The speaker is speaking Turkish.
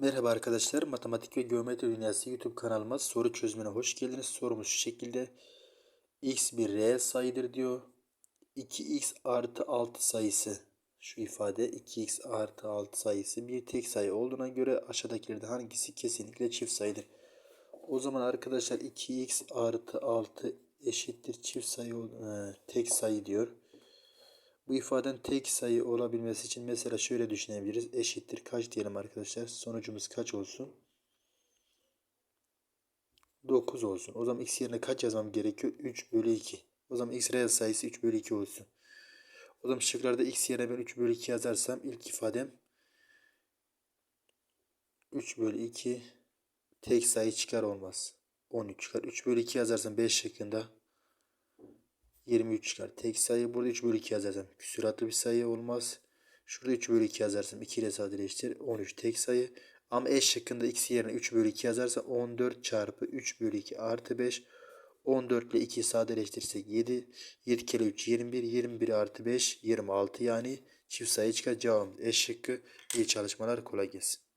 Merhaba arkadaşlar, Matematik ve Geometri Dünyası YouTube kanalıma soru çözümüne hoş geldiniz. Sorumuz şu şekilde. x bir reel sayıdır diyor. 2x artı 6 sayısı, şu ifade 2x artı 6 sayısı bir tek sayı olduğuna göre aşağıdakilerden hangisi kesinlikle çift sayıdır? O zaman arkadaşlar 2x artı 6 eşittir çift sayı, e, tek sayı diyor. Bu ifadenin tek sayı olabilmesi için mesela şöyle düşünebiliriz. Eşittir kaç diyelim arkadaşlar. Sonucumuz kaç olsun? 9 olsun. O zaman x yerine kaç yazmam gerekiyor? 3 bölü 2. O zaman x reel sayısı 3 bölü 2 olsun. O zaman şıklarda x yerine ben 3 bölü 2 yazarsam ilk ifadem 3 bölü 2 tek sayı çıkar olmaz. 13 çıkar. 3 bölü 2 yazarsam 5 şıkkında 23 çıkar. Tek sayı burada 3 bölü 2 yazarsam küsuratlı bir sayı olmaz. Şurada 3 bölü 2 yazarsam 2 ile sadeleştir. 13 tek sayı. Ama eş şıkkında x yerine 3 bölü 2 yazarsa 14 çarpı 3 bölü 2 artı 5. 14 ile 2 sadeleştirirsek 7. 7 kere 3 21. 21 artı 5 26 yani çift sayı çıkar. Cevabımız eş şıkkı. İyi çalışmalar kolay gelsin.